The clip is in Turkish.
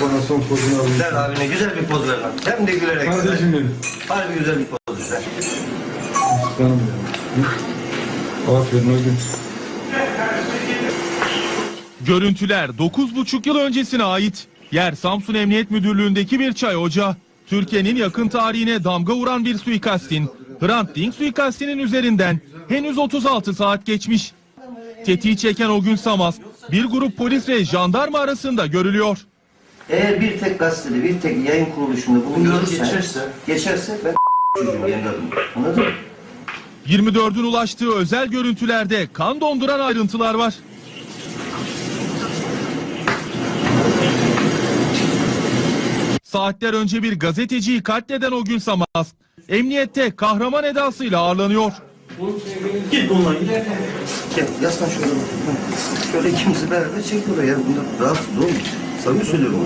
Bana son pozunu alayım. Ver abine güzel bir poz ver lan. Hem de gülerek. Kardeşim benim. Harbi güzel bir poz ver. Aslanım ya. Aferin o gün. Görüntüler 9,5 yıl öncesine ait. Yer Samsun Emniyet Müdürlüğü'ndeki bir çay ocağı. Türkiye'nin yakın tarihine damga vuran bir suikastin, Hrant Dink suikastinin üzerinden henüz 36 saat geçmiş. Tetiği çeken o gün Samaz, bir grup polis ve jandarma arasında görülüyor. Eğer bir tek gazetede, bir tek yayın kuruluşunda bunu görürsen, geçerse, geçerse ben çocuğum kendi adıma. Anladın mı? 24'ün ulaştığı özel görüntülerde kan donduran ayrıntılar var. Saatler önce bir gazeteciyi katleden o gün Samaz, emniyette kahraman edasıyla ağırlanıyor. Gel yaslan şöyle. Şöyle ikimizi beraber çek oraya. Bunda rahatsız olma. Samimi söylüyorum.